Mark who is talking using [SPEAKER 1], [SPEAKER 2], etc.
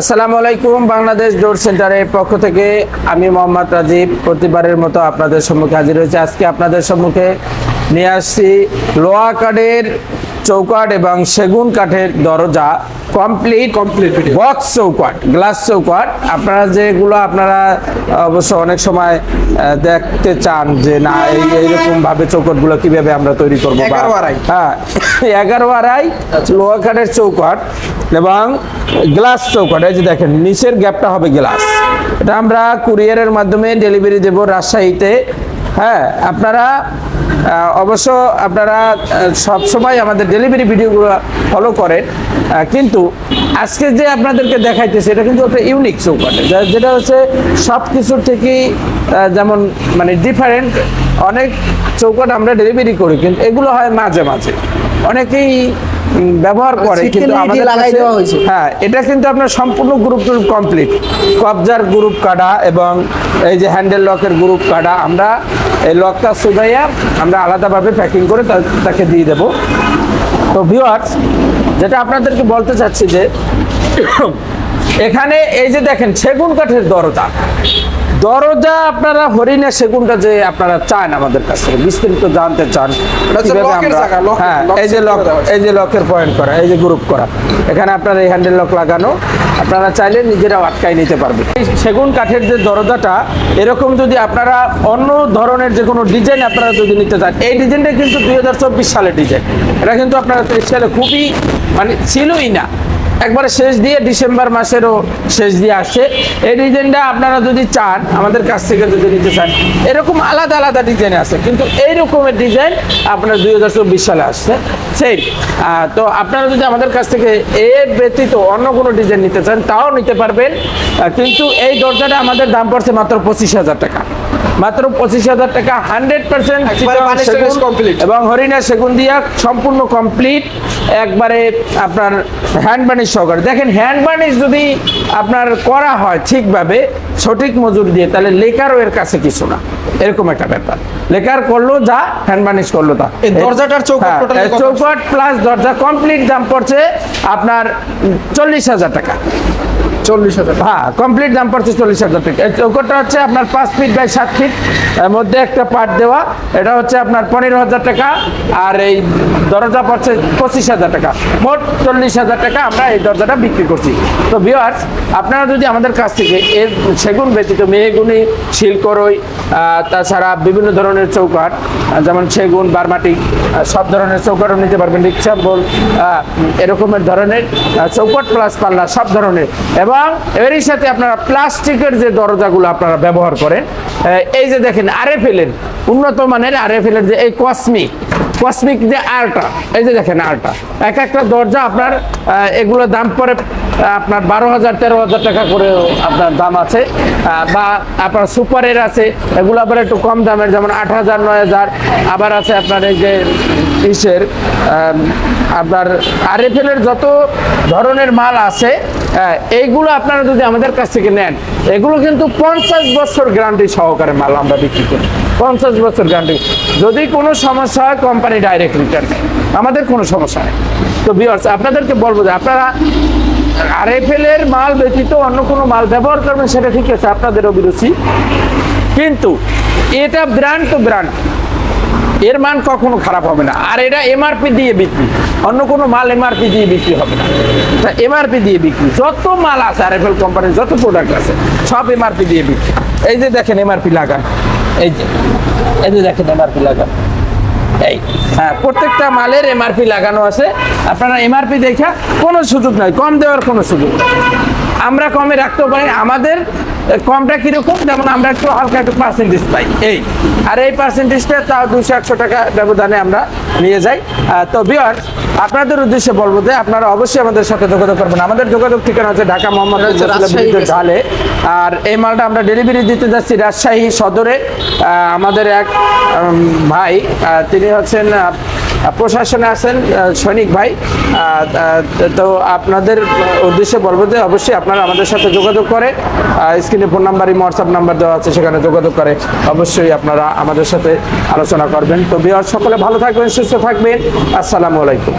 [SPEAKER 1] আসসালামু আলাইকুম বাংলাদেশ ডোর সেন্টারের পক্ষ থেকে। আমি মোহাম্মদ রাজীব, প্রতিবারের মতো আপনাদের সম্মুখে হাজির হয়েছি। আজকে আপনাদের সম্মুখে নিয়ে আসছি লোয়া কাঠের চৌকাঠ এবং সেগুন কাঠের দরজা কমপ্লিট
[SPEAKER 2] কমপ্লিট.
[SPEAKER 1] বক্স চৌকাঠ গ্লাস চৌকাট আপনারা যেগুলো আপনারা অবশ্য অনেক সময় দেখতে চান যে না এই এইরকম ভাবে চৌকাঠগুলো কীভাবে আমরা তৈরি করব বা-
[SPEAKER 2] এগারো আড়াই।
[SPEAKER 1] হ্যাঁ এগারো আড়াই লোহা কাঠের চৌকাঠ এবং গ্লাস চৌকাঠ। এই যে দেখেন নিচের গ্যাপটা হবে গ্লাস এটা আমরা কুরিয়ারের মাধ্যমে ডেলিভারি দেব রাজশাহীতে। হ্যাঁ আপনারা অবশ্য আপনারা সব সময় আমাদের ডেলিভারি ভিডিওগুলো ফলো করেন। কিন্তু আজকে যে আপনাদেরকে দেখাইতেছে, এটা কিন্তু একটা ইউনিক চৌকাঠ। যা- যেটা হচ্ছে সব কিছুর থেকেই যেমন মানে ডিফারেন্ট অনেক চৌকাঠ আমরা ডেলিভারি করি, কিন্তু এগুলো হয় মাঝে মাঝে। অনেকেই ব্যবহার করে কিন্তু আমাদের
[SPEAKER 2] লাগাই দেওয়া হয়েছে।
[SPEAKER 1] হ্যাঁ এটা কিন্তু আপনার সম্পূর্ণ গ্রুপ গ্রুপ কমপ্লিট কবজার গ্রুপ কাটা এবং এই যে হ্যান্ডেল লকের গ্রুপ কাটা আমরা এই লকটা সুদাইয়া আমরা আলাদাভাবে প্যাকিং করে তাকে দিয়ে দেব। তো ভিউয়ার্স যেটা আপনাদেরকে বলতে চাচ্ছি যে এখানে এই যে দেখেন সেগুন কাঠের দরজা। দরজা আপনারা হরিণা সেগুনটা যে আপনারা চান আমাদের কাছ বিস্তারিত জানতে চান কীভাবে আমরা- হ্যাঁ এই যে লক এই যে লকের পয়েন্ট করা এই যে গ্রুপ করা। এখানে আপনার এই হ্যান্ডেল লক লাগানো আপনারা চাইলে নিজেরাও আটকাই নিতে পারবে এই সেগুন কাঠের যে দরজাটা এরকম যদি আপনারা অন্য ধরনের যে কোনো ডিজাইন আপনারা যদি নিতে চান এই ডিজাইনটা কিন্তু দুই হাজার চব্বিশ সালের ডিজাইন এটা কিন্তু আপনারা তেইশ সালে খুবই মানে ছিলই না। একবারে শেষ দিয়ে ডিসেম্বর মাসেরও শেষ দিয়ে আসছে। এই ডিজাইনটা আপনারা যদি চান, আমাদের কাছ থেকে যদি নিতে চান, এরকম আলাদা আলাদা ডিজাইন আছে, কিন্তু এই রকমের ডিজাইন আপনার দুই হাজার চব্বিশ সালে আসছে। সেই তো আপনারা যদি আমাদের কাছ থেকে এর ব্যতীত অন্য কোনো ডিজাইন নিতে চান, তাও নিতে পারবেন। কিন্তু এই দরজাটা আমাদের দাম পড়ছে মাত্র পঁচিশ হাজার টাকা। মাত্র পঁচিশ হাজার টাকা হান্ড্রেড পার্সেন্ট। এবং হরিণা সেগুন দিয়া সম্পূর্ণ কমপ্লিট একবারে আপনার হ্যান্ড বার্নিশ সহকারে। দেখেন হ্যান্ড বার্নিশ যদি আপনার করা হয় ঠিকভাবে সঠিক মজুর দিয়ে তাহলে লেকারও এর কাছে কিছু না। এরকম একটা ব্যাপার। লেকার করল যা হ্যান্ড বার্নিশ করল তা।
[SPEAKER 2] দরজাটার
[SPEAKER 1] হ্যাঁ? চৌকাঠ প্লাস দরজা কমপ্লিট দাম পড়ছে আপনার চল্লিশ হাজার টাকা।
[SPEAKER 2] চল্লিশ হাজার।
[SPEAKER 1] হ্যাঁ কমপ্লিট দাম পড়ছে চল্লিশ হাজার টাকা। এই চৌকোটা হচ্ছে আপনার পাঁচ ফিট বাই সাত ফিট মধ্যে একটা পার্ট দেওয়া। এটা হচ্ছে আপনার পনেরো হাজার টাকা, আর এই দরজা পড়ছে পঁচিশ হাজার টাকা। মোট চল্লিশ হাজার টাকা আমরা এই দরজাটা বিক্রি করছি। তো ভিওয়ার্স আপনারা যদি আমাদের কাছ থেকে এর সেগুন ব্যতীত মেহগুনি, শিলকরই তাছাড়া বিভিন্ন ধরনের আহ, যেমন সেগুন বারমাটি সব ধরনের চৌকাঠও নিতে পারবেন রিক্সা বল এরকমের ধরনের চৌকাঠ প্লাস পাল্লা সব ধরনের। এবং এরই সাথে আপনারা প্লাস্টিকের যে দরজাগুলো আপনারা ব্যবহার করেন এই যে দেখেন আরএফএলের উন্নত মানের আরএফএলের যে এই কসমিক কসমিক যে আরটা এই যে দেখেন আরটা এক একটা দরজা আপনার এগুলো দাম আহ, আপনার বারো হাজার, তেরো হাজার টাকা করে আপনার দাম আছে। বা আপনার সুপারের আছে, এগুলো আবার একটু কম দামের, যেমন আট হাজার, নয় হাজার। আবার আছে আপনার এই যে ইসের আপনার আরএফএলের যত ধরনের মাল আছে এইগুলো আপনারা যদি আমাদের কাছ থেকে নেন, এগুলো কিন্তু পঞ্চাশ বছর গ্যারান্টি সহকারে মাল আমরা বিক্রি করি। পঞ্চাশ বছর গ্যারান্টি। যদি কোনো সমস্যা হয়, কোম্পানি ডাইরেক্ট রিটার্ন আমাদের কোনো সমস্যা নেই। তো বিয়ার্স আপনাদেরকে বলব যে আপনারা আরএফএল এর মাল ব্যতীত অন্য কোনো মাল ব্যবহার করবেন সেটা ঠিক আছে আপনাদের অভিরুচি কিন্তু এটা ব্র্যান্ড তো ব্র্যান্ড, এর মান কখনো খারাপ হবে না। আর এটা এমআরপি দিয়ে বিক্রি, অন্য কোনো মাল এমআরপি দিয়ে বিক্রি হবে না। এমআরপি দিয়ে বিক্রি, যত মাল আছে আর এফএল কোম্পানির, যত প্রোডাক্ট আছে, সব এমআরপি দিয়ে বিক্রি। এই যে দেখেন এমআরপি লাগান, এই যে এই যে দেখেন এমআরপি লাগান। এই হ্যাঁ প্রত্যেকটা মালের এমআরপি লাগানো আছে। আপনারা এমআরপি দেখা কোনো সুযোগ নাই, কম দেওয়ার কোনো সুযোগ আমরা কমে রাখতে পারি, আমাদের কমটা কীরকম, যেমন আমরা একটু হালকা একটু পার্সেন্টেজ পাই। এই, আর এই পার্সেন্টেজটা তাও দুশো একশো টাকা ব্যবধানে আমরা নিয়ে যাই। তো বিয়ার আপনাদের উদ্দেশ্যে বলব যে আপনারা অবশ্যই আমাদের সাথে যোগাযোগ করবেন আমাদের যোগাযোগ ঠিকানা হচ্ছে ঢাকা মোহাম্মদ। ঢালে আর এই মালটা আমরা ডেলিভারি দিতে যাচ্ছি রাজশাহী সদরে আহ, আমাদের এক ভাই আহ, তিনি হচ্ছেন প্রশাসনে আছেন সৈনিক ভাই। তো আপনাদের উদ্দেশ্যে বলব যে অবশ্যই আপনারা আমাদের সাথে যোগাযোগ করে স্ক্রিনে ফোন নাম্বার হোয়াটসঅ্যাপ নাম্বার দেওয়া আছে, সেখানে যোগাযোগ করে অবশ্যই আপনারা আমাদের সাথে আলোচনা করবেন। তো বিহার সকলে ভালো থাকবেন, সুস্থ থাকবেন। আসসালামু আলাইকুম।